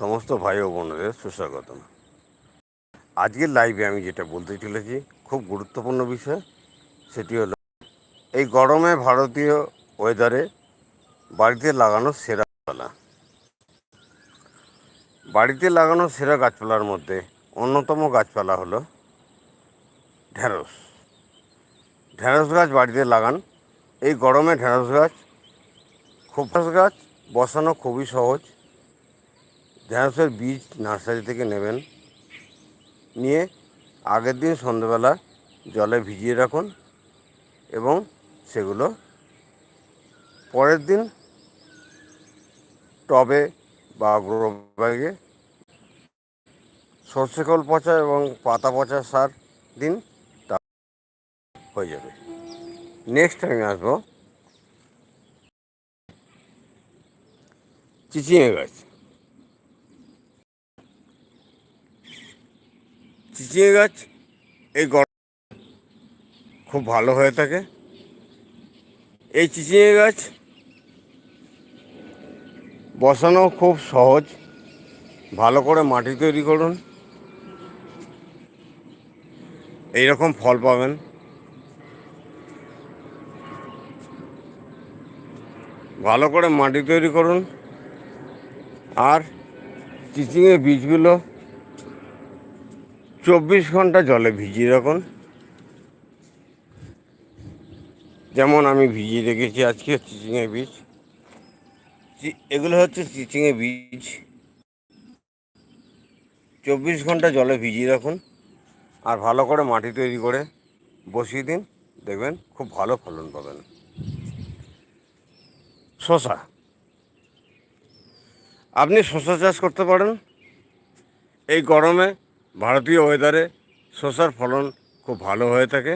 সমস্ত ভাই ও বোনদের সুস্বাগতম। আজকের লাইভে আমি যেটা বলতে চলেছি, খুব গুরুত্বপূর্ণ বিষয়, সেটি হলো এই গরমে ভারতীয় ওয়েদারে বাড়িতে লাগানো সেরা গাছপালা। বাড়িতে লাগানো সেরা গাছপালার মধ্যে অন্যতম গাছপালা হলো ঢ্যাঁড়স ঢ্যাঁড়স গাছ বাড়িতে লাগান। এই গরমে ঢ্যাঁড়স গাছ, খুব গাছ, বসানো খুবই সহজ। ঢ্যাঁড়সের বীজ নার্সারি থেকে নেবেন। নিয়ে আগের দিন সন্ধ্যেবেলা জলে ভিজিয়ে রাখুন এবং সেগুলো পরের দিন টবে বা গ্রো ব্যাগে সর্ষে খোল পচা এবং পাতা পচা সার দিন তা হয়ে যাবে। নেক্সট আমি আসব চিচিঙে গাছ। চিচিঙে গাছ, এই গরম খুব ভালো হয়ে থাকে। এই চিচিঙে গাছ বসানো খুব সহজ। ভালো করে মাটি তৈরি করুন। এই রকম ফল পাবেন। ভালো করে মাটি তৈরি করুন। আর চিচিংয়ের বীজগুলো চব্বিশ ঘণ্টা জলে ভিজিয়ে রাখুন। যেমন আমি ভিজিয়ে রেখেছি আজকে চিচিংয়ের বীজ। এগুলো হচ্ছে চিচিংয়ের বীজ। চব্বিশ ঘণ্টা জলে ভিজিয়ে রাখুন আর ভালো করে মাটি তৈরি করে বসিয়ে দিন। দেখবেন খুব ভালো ফলন পাবেন। শশা আপনি শশা চাষ করতে পারেন। এই গরমে ভারতীয় ওয়েদারে শশার ফলন খুব ভালো হয়ে থাকে।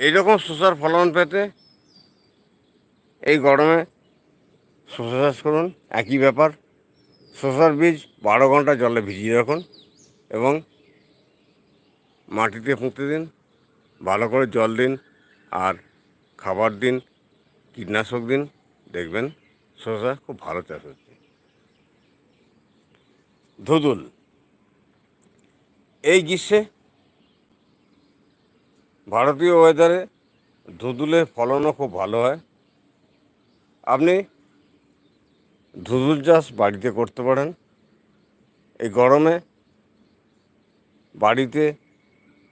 এইরকম শশার ফলন পেতে এই গরমে শশা চাষ করুন, একই ব্যাপার। শশার বীজ বারো ঘণ্টা জলে ভিজিয়ে রাখুন এবং মাটিতে পুঁতে দিন, ভালো করে জল দিন আর খাবার দিন, কীটনাশক দিন। দেখবেন শশা খুব ভালো চাষ হচ্ছে। ধুদুল। এই গ্রীষ্মে ভারতীয় ওয়েদারে ধুদুলের ফলনও খুব ভালো হয়। আপনি ধুদুল চাষ বাড়িতে করতে পারেন। এই গরমে বাড়িতে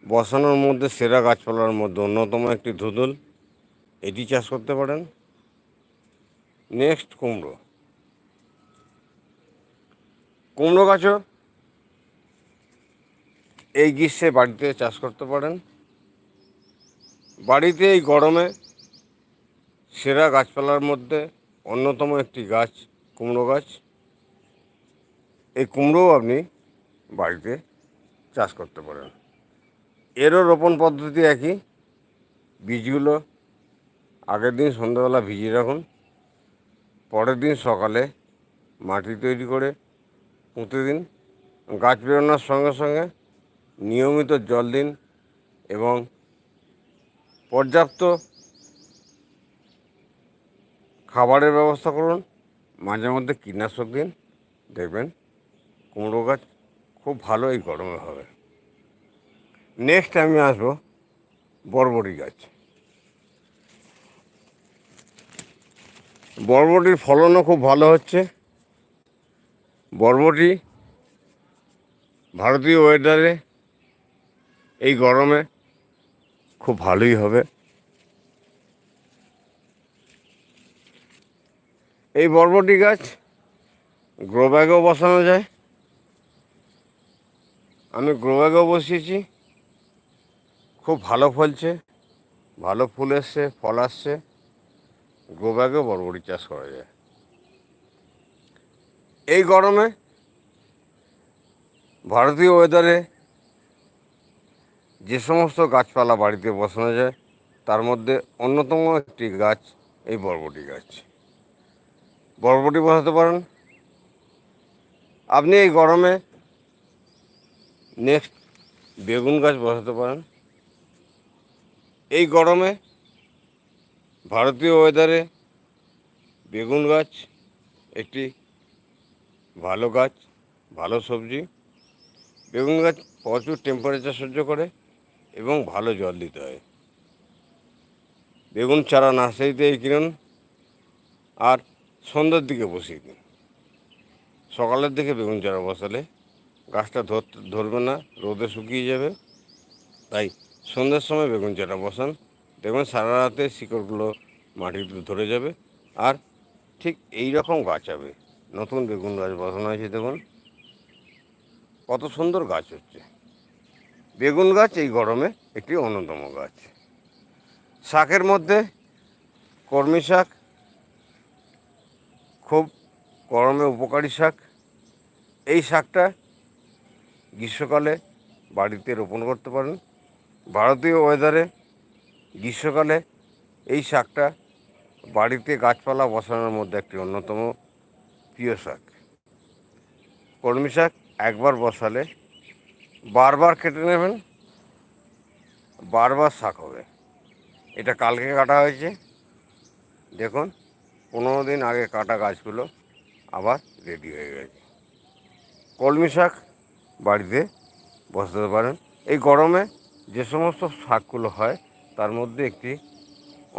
বসানোর মধ্যে, সেরা গাছপালার মধ্যে অন্যতম একটি ধুদুল, এটি চাষ করতে পারেন। নেক্সট কুমড়ো। কুমড়ো গাছও এই গ্রীষ্মে বাড়িতে চাষ করতে পারেন। বাড়িতে এই গরমে সেরা গাছপালার মধ্যে অন্যতম একটি গাছ কুমড়ো গাছ। এই কুমড়োও আপনি বাড়িতে চাষ করতে পারেন। এরও রোপণ পদ্ধতি একই। বীজগুলো আগের দিন সন্ধ্যাবেলা ভিজিয়ে রাখুন, পরের দিন সকালে মাটি তৈরি করে পুঁতে দিন গাছ বেরোনোর সঙ্গে সঙ্গে নিয়মিত জল দিন এবং পর্যাপ্ত খাবারের ব্যবস্থা করুন। মাঝে মধ্যে কীটনাশক দিন। দেখবেন কুমড়ো গাছ খুব ভালো এই গরমে হবে। নেক্সট আমি আসব বরবটি গাছ। বরবটির ফলনও খুব ভালো হচ্ছে। বরবটি, ভারতীয় ওয়েদারে এই গরমে খুব ভালোই হবে। এই বরবটি গাছ গ্রো ব্যাগেও বসানো যায়। আমি গ্রো ব্যাগেও বসিয়েছি। খুব ভালো ফলছে, ভালো ফুল এসছে, ফল আসছে। গ্রো ব্যাগেও বরবটি চাষ করা যায়। এই গরমে ভারতীয় ওয়েদারে যে সমস্ত গাছপালা বাড়িতে বসানো যায়, তার মধ্যে অন্যতম একটি গাছ এই বরবটি গাছ। বরবটি বসাতে পারেন। আপনি এই গরমে নেক্সট বেগুন গাছ বসাতে পারেন। এই গরমে ভারতীয় ওয়েদারে বেগুন গাছ একটি ভালো গাছ, ভালো সবজি, বেগুন গাছ প্রচুর টেম্পারেচার সহ্য করে এবং ভালো জল দিতে হয়। বেগুন চারা নার্সারিতেই কিনুন আর সন্ধ্যের দিকে বসিয়ে দিন। সকালের দিকে বেগুন চারা বসালে গাছটা ধরবে না, রোদে শুকিয়ে যাবে। তাই সন্ধ্যের সময় বেগুন চারা বসান। দেখবেন সারা রাতে শিকড়গুলো মাটিতে ধরে যাবে, আর ঠিক এই রকম গাছ হবে। নতুন বেগুন গাছ বসানো হয়েছে, দেখুন। কত সুন্দর গাছ হচ্ছে। বেগুন গাছ এই গরমে একটি অন্যতম গাছ। শাকের মধ্যে কর্মী শাক, খুব গরমে উপকারী শাক। এই শাকটা গ্রীষ্মকালে বাড়িতে রোপণ করতে পারেন। ভারতীয় ওয়েদারে গ্রীষ্মকালে এই শাকটা বাড়িতে গাছপালা বসানোর মধ্যে একটি অন্যতম প্রিয় শাক। কলমি শাক একবার বসালে বারবার কেটে নেবেন, বারবার শাক হবে। এটা কালকে কাটা হয়েছে। দেখুন, পনেরো দিন আগে কাটা গাছগুলো আবার রেডি হয়ে গেছে। কলমি শাক বাড়িতে বসাতে পারেন। এই গরমে যে সমস্ত শাকগুলো হয়, তার মধ্যে একটি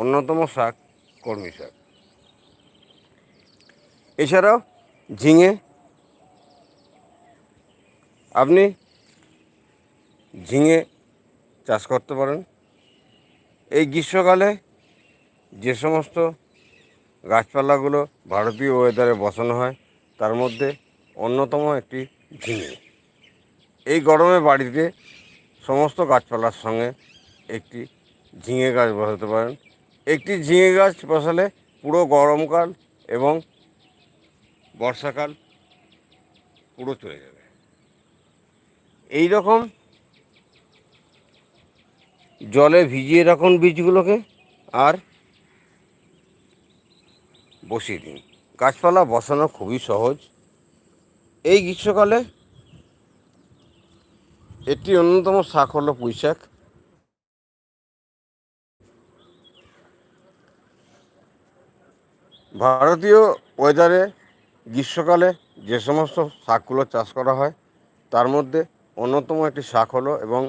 অন্যতম শাক কলমি শাক। এছাড়াও ঝিঙে। আপনি ঝিঙে চাষ করতে পারেন। এই গ্রীষ্মকালে যে সমস্ত গাছপালাগুলো ভারতীয় ওয়েদারে বসানো হয়, তার মধ্যে অন্যতম একটি ঝিঙে। এই গরমে বাড়িতে সমস্ত গাছপালার সঙ্গে একটি ঝিঙে গাছ বসাতে পারেন। একটি ঝিঙে গাছ বসালে পুরো গরমকাল এবং বর্ষাকাল পুরো চলে যাবে। এই রকম জলে ভিজিয়ে রাখুন বীজগুলোকে আর বসিয়ে দিন। গাছপালা বসানো খুবই সহজ। এই গ্রীষ্মকালে একটি অন্যতম শাক হলো পুঁই শাক ভারতীয় ওয়েদারে গ্রীষ্মকালে যে সমস্ত শাকগুলো চাষ করা হয়, তার মধ্যে অন্যতম একটি শাক হলো এবং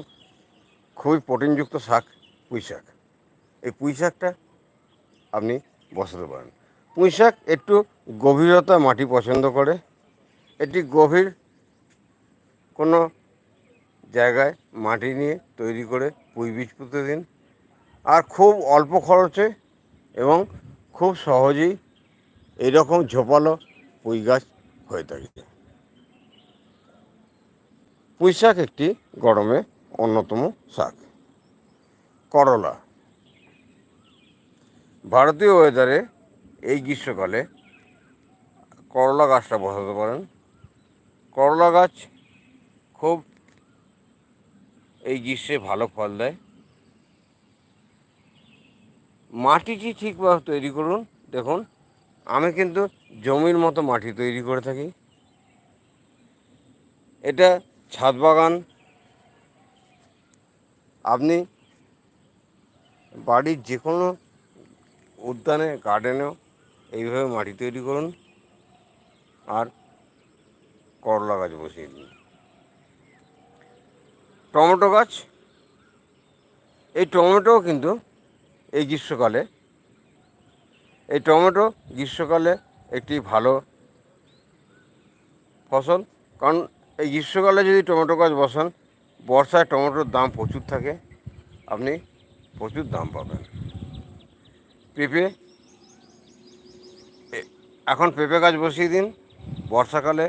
খুবই প্রোটিনযুক্ত শাক পুঁই শাক। এই পুঁই শাকটা আপনি বসাতে পারেন। পুঁই শাক একটু গভীরতা মাটি পছন্দ করে। এটি গভীর কোনো জায়গায় মাটি নিয়ে তৈরি করে পুঁই বীজ পুঁতে দিন। আর খুব অল্প খরচে এবং খুব সহজেই এইরকম ঝোপালো পুঁই গাছ হয়ে থাকে। পুঁই শাক একটি গরমে অন্যতম শাক। করলা। ভারতীয় ওয়েদারে এই গ্রীষ্মকালে করলা গাছটা বসাতে পারেন। করলা গাছ খুব এই গ্রীষ্মে ভালো ফল দেয়। মাটিটি ঠিকভাবে তৈরি করুন। দেখুন, আমি কিন্তু জমির মতো মাটি তৈরি করে থাকি। এটা ছাদ বাগান। আপনি বাড়ির যে কোনো উদ্যানে গার্ডেনেও এইভাবে মাটি তৈরি করুন আর করলা গাছ বসিয়ে দিন। টমেটো গাছ। এই টমেটোও কিন্তু এই গ্রীষ্মকালে, এই টমেটো গ্রীষ্মকালে একটি ভালো ফসল। কারণ এই গ্রীষ্মকালে যদি টমেটো গাছ বসান, বর্ষায় টমেটোর দাম প্রচুর থাকে। আপনি প্রচুর দাম পাবেন। পেঁপে এখন পেঁপে গাছ বসিয়ে দিন। বর্ষাকালে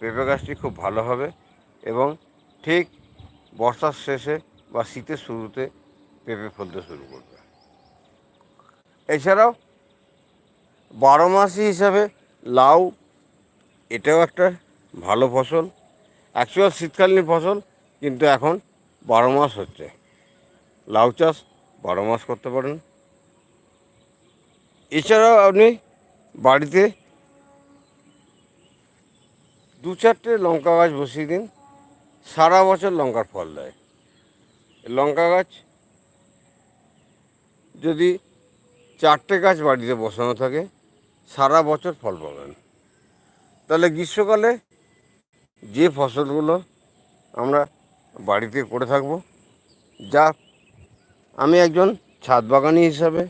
পেঁপে গাছটি খুব ভালো হবে এবং ঠিক বর্ষার শেষে বা শীতের শুরুতে পেঁপে ফলতে শুরু করবে। এছাড়াও বারো মাসি হিসাবে লাউ, এটাও একটা ভালো ফসল। অ্যাকচুয়াল শীতকালীন ফসল, কিন্তু এখন বারো মাস হচ্ছে। লাউ চাষ বারো মাস করতে পারেন। এছাড়াও আপনি বাড়িতে দু চারটে লঙ্কা গাছ বসিয়ে দিন, সারা বছর লঙ্কার ফল দেয়। লঙ্কা গাছ যদি চারটে গাছ বাড়িতে বসানো থাকে সারা বছর ফল পাবেন। তাহলে গ্রীষ্মকালে যে ফসলগুলো আমরা বাড়িতে করে থাকব, যা আমি একজন ছাদ বাগানি হিসাবে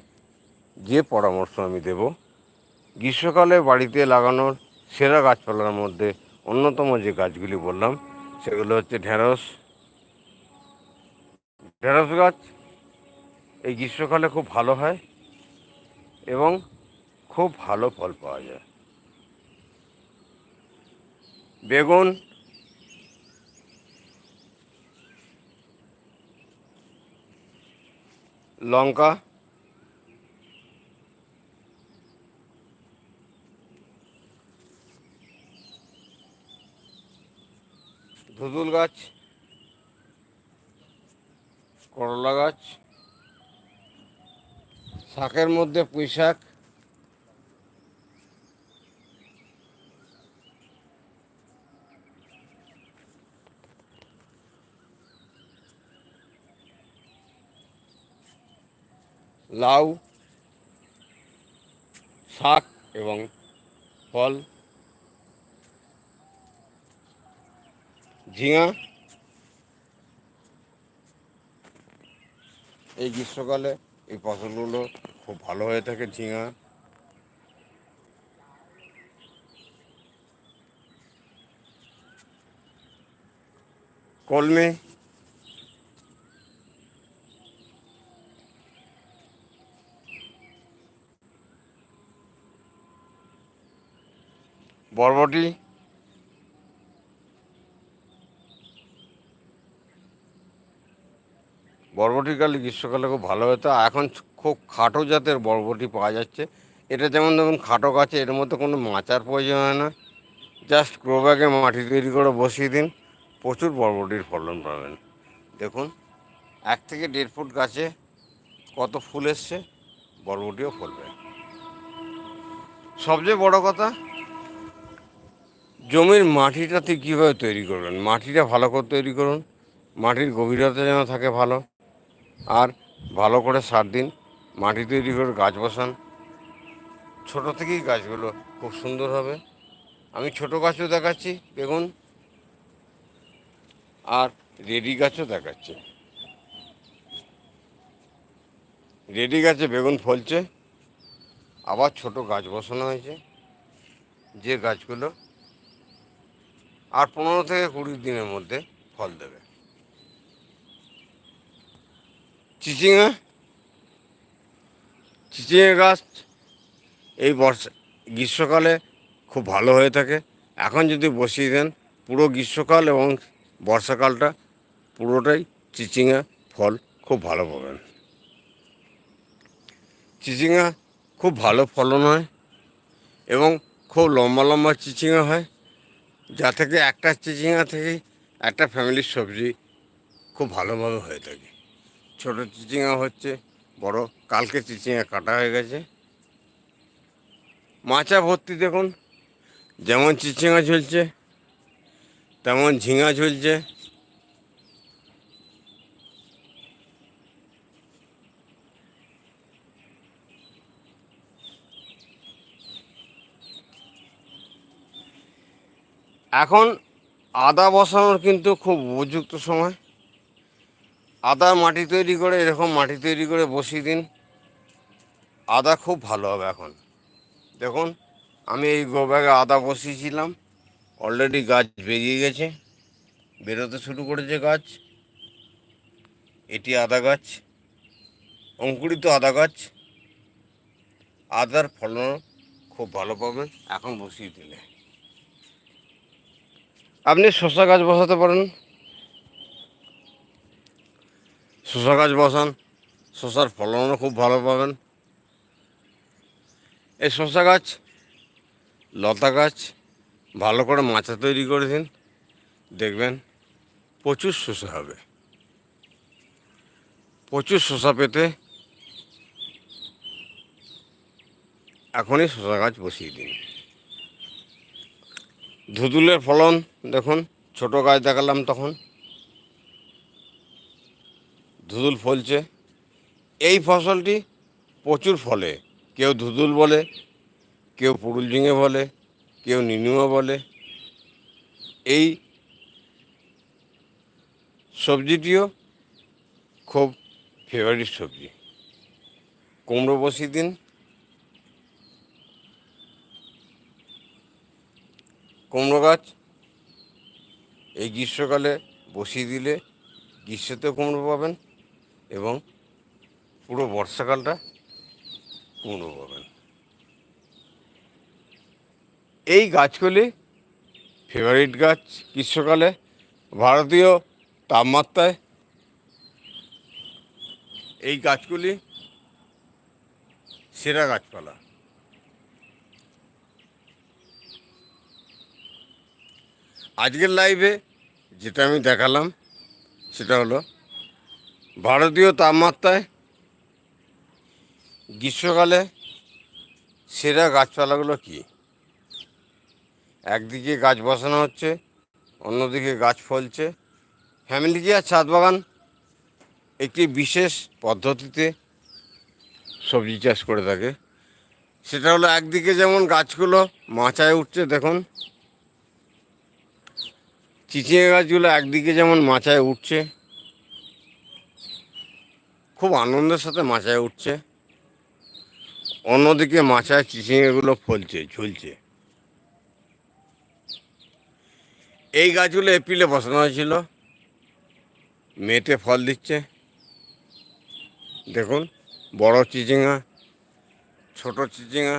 যে পরামর্শ আমি দেব, গ্রীষ্মকালে বাড়িতে লাগানোর সেরা গাছপালার মধ্যে অন্যতম যে গাছগুলি বললাম, সেগুলো হচ্ছে ঢেঁড়স। ঢেঁড়স গাছ এই গ্রীষ্মকালে খুব ভালো হয় এবং খুব ভালো ফল পাওয়া যায়। বেগুন। লঙ্কা। ধুতুল গাছ। করলা গাছ। শাকের মধ্যে পুঁই শাক লাউ, শাক এবং ফল, ঝিঙা, এই গ্রীষ্মকালে এই ফসলগুলো খুব ভালো হয়ে থাকে ঝিঙা। কলমে বরবটি। বরবটিকালে গ্রীষ্মকালে খুব ভালো হতো। এখন খুব খাটো জাতের বরবটি পাওয়া যাচ্ছে। এটা যেমন দেখুন খাটো গাছে, এর মধ্যে কোনো মাচার প্রয়োজন হয় না। জাস্ট গ্রো ব্যাগে মাটি তৈরি করে বসিয়ে দিন। প্রচুর বরবটির ফলন পাবেন। দেখুন, এক থেকে দেড় ফুট গাছে কত ফুল এসছে, বরবটিও ফলবে। সবচেয়ে বড় কথা জমির মাটিটাতে কীভাবে তৈরি করবেন? মাটিটা ভালো করে তৈরি করুন। মাটির গভীরতা যেন থাকে ভালো। আর ভালো করে সার দিন। মাটি তৈরি করে গাছ বসান। ছোটো থেকেই গাছগুলো খুব সুন্দর হবে। আমি ছোট গাছও দেখাচ্ছি বেগুন আর রেডি গাছও দেখাচ্ছি। রেডি গাছে বেগুন ফলছে। আবার ছোট গাছ বসানো হয়েছে। যে গাছগুলো আর পনেরো থেকে কুড়ি দিনের মধ্যে ফল দেবে। চিচিঙা? চিচিঙা গাছ এই বর্ষা, গ্রীষ্মকালে খুব ভালো হয়ে থাকে। এখন যদি বসিয়ে দেন, পুরো গ্রীষ্মকাল এবং বর্ষাকালটা পুরোটাই চিচিঙা ফল খুব ভালো পাবেন। চিচিঙা খুব ভালো ফলন হয় এবং খুব লম্বা লম্বা চিচিঙা হয়। যা থেকে একটা চিচিঙা থেকে একটা ফ্যামিলির সবজি খুব ভালোভাবে হয়ে থাকে। ছোট চিচিঙা হচ্ছে, বড়, কালকে চিচিঙা কাটা হয়ে গেছে। মাচা ভর্তি দেখুন, যেমন চিচিঙা ঝুলছে, তেমন ঝিঙা ঝুলছে। এখন আদা বসানোর কিন্তু খুব উপযুক্ত সময়। আদা মাটি তৈরি করে, এরকম মাটি তৈরি করে বসিয়ে দিন। আদা খুব ভালো হবে এখন। দেখুন, আমি এই গো ব্যাগে আদা বসিয়েছিলাম। অলরেডি গাছ বেরিয়ে গেছে। বেরোতে শুরু করেছে গাছ। এটি আদা গাছ। অঙ্কুরিত আদা গাছ। আদার ফলন খুব ভালো পাবেন। এখন বসিয়ে দিলে। আপনি শসা গাছ বসাতে পারেন। শসা গাছ বসান, শসার ফলনও খুব ভালো পাবেন। এই শসা গাছ, লতা গাছ, ভালো করে মাচা তৈরি করে দিন, দেখবেন প্রচুর শসা হবে। প্রচুর শসা পেতে এখনই শসা গাছ বসিয়ে দিন। ধুতুলের ফলন, দেখুন, ছোট গাছ দেখালাম তখন। ধুতুল ফলছে। এই ফসলটি প্রচুর ফলে। কেউ ধুতুল বলে, কেউ পুরুল ঝিঙে বলে, কেউ নিনুয়া বলে। এই সবজিটিও খুব ফেভারিট সবজি। কুমড়ো বসিয়ে দিন কুমড়ো গাছ এই গ্রীষ্মকালে বসিয়ে দিলে গ্রীষ্মতেও কুমড়ো পাবেন এবং পুরো বর্ষাকালটা কুমড়ো পাবেন। এই গাছগুলি ফেভারিট গাছ গ্রীষ্মকালে। ভারতীয় তাপমাত্রায় এই গাছগুলি সেরা গাছপালা। আজকের লাইভে যেটা আমি দেখালাম, সেটা হলো ভারতীয় তাপমাত্রায় গ্রীষ্মকালে সেরা গাছপালাগুলো কী? একদিকে গাছ বসানো হচ্ছে, অন্যদিকে গাছ ফলছে। ফ্যামিলি কেয়ার ছাদ বাগান একটি বিশেষ পদ্ধতিতে সবজি চাষ করে থাকে। সেটা হলো একদিকে যেমন গাছগুলো মাচায় উঠছে, দেখুন। চিচিঙে গাছগুলো একদিকে যেমন মাচায় উঠছে, খুব আনন্দের সাথে মাচায় উঠছে, অন্যদিকে মাচায় চিচিঙেগুলো ফলছে, ঝুলছে। এই গাছগুলো এপ্রিলে বসানো হয়েছিল, মেতে ফল দিচ্ছে। দেখুন, বড় চিচিঙা, ছোট চিচিঙা।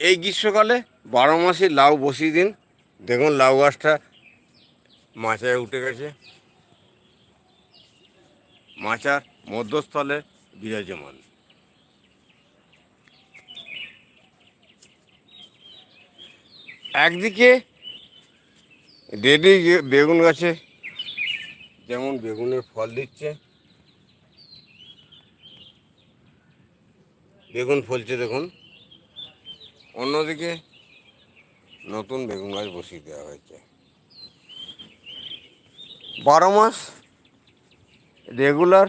এই গ্রীষ্মকালে বারো মাসে লাউ বসিয়ে দিন। দেখুন লাউ গাছটা মাচায় উঠে গেছে। মাচার মধ্যস্থলে বিরাজমান। একদিকে রেডি বেগুন গাছে যেমন বেগুনের ফল দিচ্ছে, বেগুন ফলছে দেখুন। অন্যদিকে নতুন বেগুন গাছ বসিয়ে দেওয়া হয়েছে। বারো মাস রেগুলার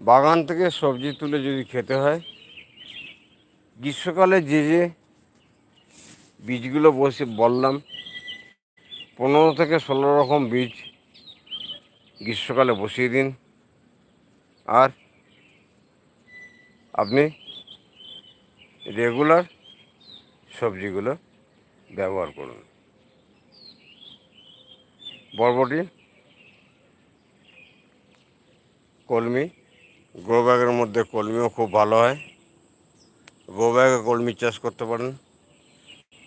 বাগান থেকে সবজি তুলে যদি খেতে হয়, গ্রীষ্মকালে যে যে বীজগুলো বসে বললাম, পনেরো থেকে ষোলো রকম বীজ গ্রীষ্মকালে বসিয়ে দিন। আর আপনি রেগুলার সবজিগুলো ব্যবহার করুন। বরবটি কলমি গ্রো ব্যাগের মধ্যে কলমিও খুব ভালো হয়। গ্রো ব্যাগে কলমি চাষ করতে পারেন।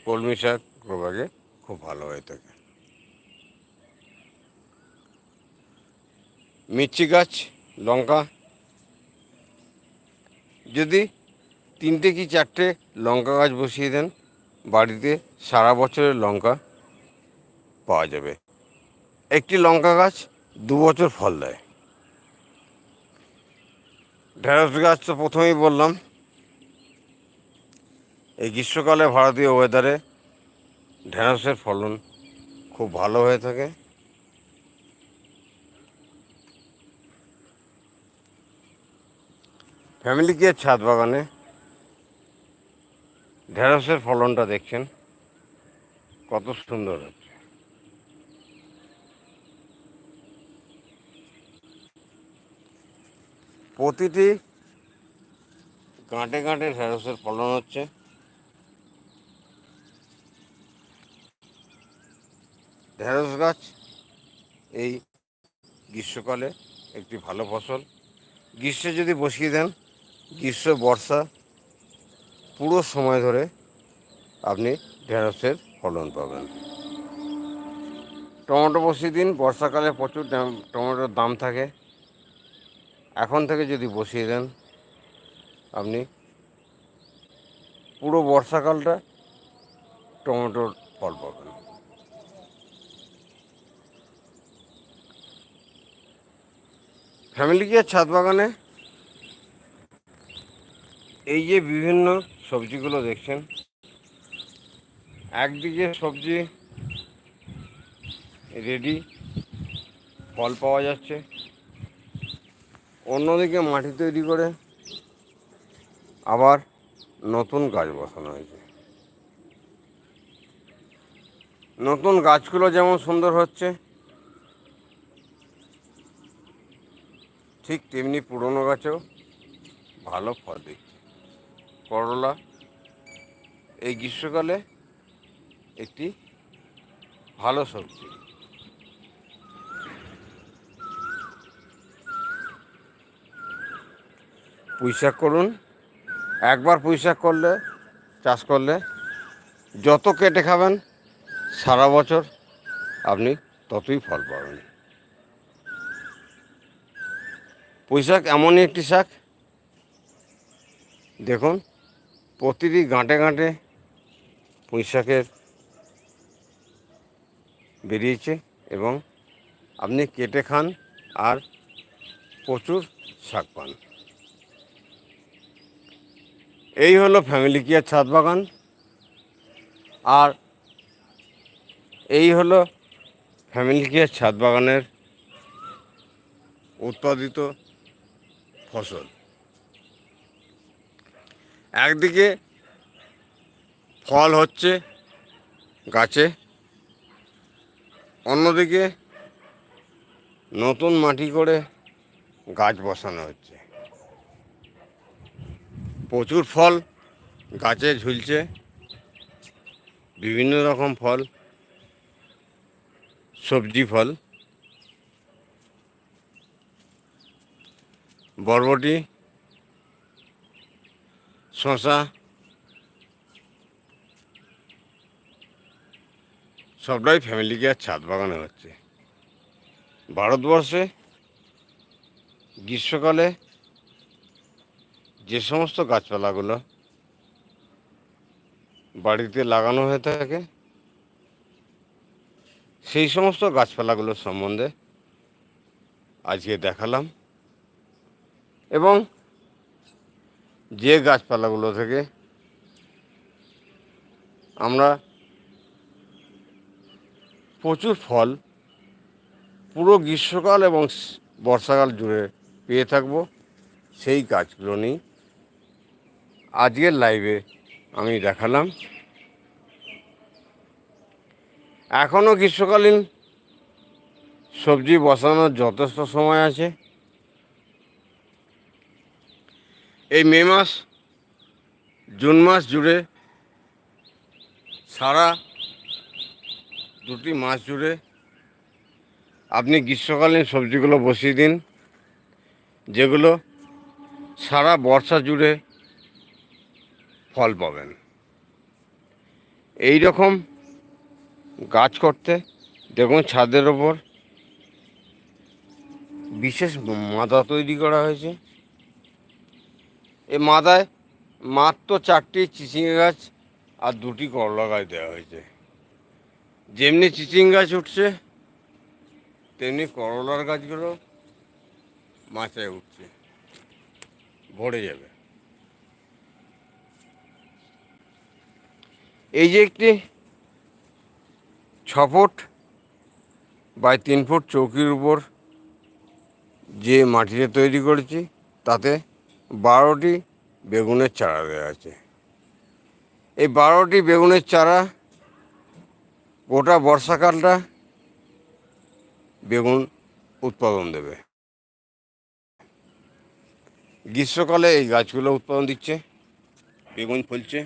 কলমি শাক গ্রো ব্যাগে খুব ভালো হয়ে থাকে। মির্চি গাছ, লঙ্কা। যদি তিনটে কি চারটে লঙ্কা গাছ বসিয়ে দেন বাড়িতে সারা বছরের লঙ্কা পাওয়া যাবে। একটি লঙ্কা গাছ দু বছর ফল দেয়। ঢেঁড়স গাছ তো প্রথমেই বললাম। এই গ্রীষ্মকালে ভারতীয় ওয়েদারে ঢেঁড়সের ফলন খুব ভালো হয়ে থাকে। ফ্যামিলি কেয়ার ছাদ বাগানে ঢেঁড়সের ফলনটা দেখছেন, কত সুন্দর হচ্ছে। প্রতিটি গাঁটে গাঁটে ঢেঁড়সের ফলন হচ্ছে। ঢেঁড়স গাছ এই গ্রীষ্মকালে একটি ভালো ফসল। গ্রীষ্মে যদি বসিয়ে দেন, গ্রীষ্ম বর্ষা পুরো সময় ধরে আপনি ঢেঁড়সের ফলন পাবেন। টমেটো বসিয়ে দিন বর্ষাকালে প্রচুর টমেটোর দাম থাকে। এখন থেকে যদি বসিয়ে দেন, আপনি পুরো বর্ষাকালটা টমেটোর ফল পাবেন। ফ্যামিলি কেয়ার ছাদ বাগানে এই যে বিভিন্ন সবজিগুলো দেখছেন। একদিকে সবজি রেডি ফল পাওয়া যাচ্ছে। অন্যদিকে মাটি তৈরি করে আবার নতুন গাছ বসানো হয়েছে। নতুন গাছগুলো যেমন সুন্দর হচ্ছে, ঠিক তেমনি পুরনো গাছেও ভালো ফল দিচ্ছে করলা। এই গ্রীষ্মকালে একটি ভালো সবজি। পুঁইশাক করুন। একবার পুঁইশাক করলে, চাষ করলে যত কেটে খাবেন, সারা বছর আপনি ততই ফল পাবেন। পুঁইশাক এমনই একটি শাক। দেখুন প্রতিটি গাঁটে গাঁটে পুঁইশাকের বেরিয়েছে এবং আপনি কেটে খান আর প্রচুর শাক পান। এই হলো ফ্যামিলি কেয়ার ছাদ বাগান। আর এই হলো ফ্যামিলি কেয়ার ছাদ বাগানের উৎপাদিত ফসল। একদিকে ফল হচ্ছে গাছে, অন্যদিকে নতুন মাটি করে গাছ বসানো হচ্ছে। প্রচুর ফল গাছে ঝুলছে, বিভিন্ন রকম ফল, সবজি ফল, বরবটি শশা। সবটাই ফ্যামিলিকে আর ছাদ বাগানে হচ্ছে। ভারতবর্ষে, গ্রীষ্মকালে যে সমস্ত গাছপালাগুলো বাড়িতে লাগানো হয়ে থাকে, সেই সমস্ত গাছপালাগুলোর সম্বন্ধে আজকে দেখালাম। এবং যে গাছপালাগুলো থেকে আমরা প্রচুর ফল পুরো গ্রীষ্মকাল এবং বর্ষাকাল জুড়ে পেয়ে থাকব। সেই গাছগুলো নিয়ে আজকের লাইভে আমি দেখালাম। এখনও গ্রীষ্মকালীন সবজি বসানোর যথেষ্ট সময় আছে। এই মে মাস, জুন মাস জুড়ে সারা দুটি মাস জুড়ে আপনি গ্রীষ্মকালীন সবজিগুলো বসিয়ে দিন, যেগুলো সারা বর্ষা জুড়ে ফল পাবেন। এই রকম গাছ করতে দেখুন ছাদের ওপর বিশেষ মাদা তৈরি করা হয়েছে। এই মাথায় মাত্র চারটি চিচিঙ্গা গাছ আর দুটি করলা গাছ দেওয়া হয়েছে। যেমনি চিচিং গাছ উঠছে, তেমনি করলার গাছগুলো মাচায় উঠছে। ভরে যাবে। এই যে একটি ছ ফুট বাই তিন ফুট চৌকির উপর যে মাটিতে তৈরি করেছি, তাতে বারোটি বেগুনের চারা দেওয়া আছে। এই বারোটি বেগুনের চারা গোটা বর্ষাকালটা বেগুন উৎপাদন দেবে। গ্রীষ্মকালে এই গাছগুলো উৎপাদন দিচ্ছে, বেগুন ফলছে।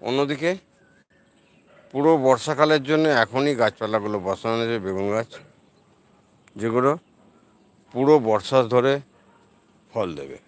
অন্যদিকে পুরো বর্ষাকালের জন্য এখনই গাছপালাগুলো বসানো হয়েছে বেগুন গাছ, যেগুলো পুরো বর্ষা ধরে ফল দেবে।